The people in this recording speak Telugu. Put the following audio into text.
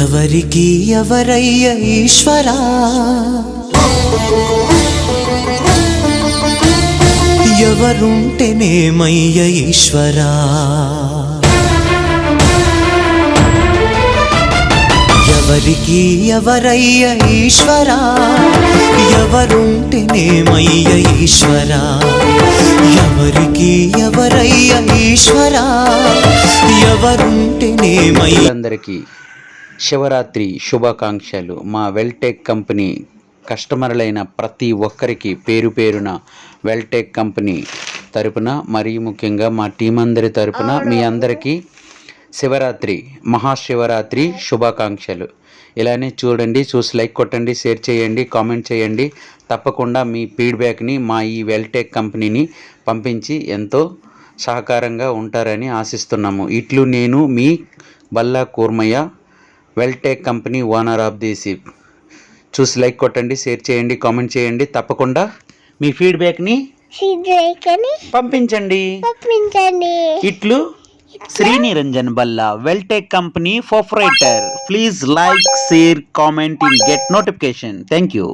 ఎవరికి ఎవరయ్య ఈశ్వరా? ఎవరుంటేనేమయ్య ఈశ్వరా? ఎవరికి ఎవరయ్య ఈశ్వరా? ఎవరుంటేనేమయ్య ఈశ్వరా? ఎవరికి ఎవరయ్య ఈశ్వరా? ఎవరుంటేనేమయ్య అందరికీ శివరాత్రి శుభాకాంక్షలు. మా వెల్టెక్ కంపెనీ కస్టమర్లైన ప్రతి ఒక్కరికి పేరు పేరున వెల్టెక్ కంపెనీ తరపున మరీ ముఖ్యంగా మా టీం అందరి తరపున మీ అందరికీ శివరాత్రి మహాశివరాత్రి శుభాకాంక్షలు. ఇలానే చూడండి చూసి లైక్ కొట్టండి షేర్ చేయండి కామెంట్ చేయండి. తప్పకుండా మీ ఫీడ్బ్యాక్ని మా ఈ వెల్టెక్ కంపెనీని పంపించి ఎంతో సహకారంగా ఉంటారని ఆశిస్తున్నాము. ఇట్లు నేను మీ Balla Kurmayya Veltech company owner of the SIP చూసి లైక్ కొట్టండి షేర్ చేయండి కామెంట్ చేయండి. తప్పకుండా మీ ఫీడ్బ్యాక్ని పంపించండి. పంపించండి. ఇట్లు Sriniranjan Balla Veltech company proprietor please like share comment in get notification. Thank you.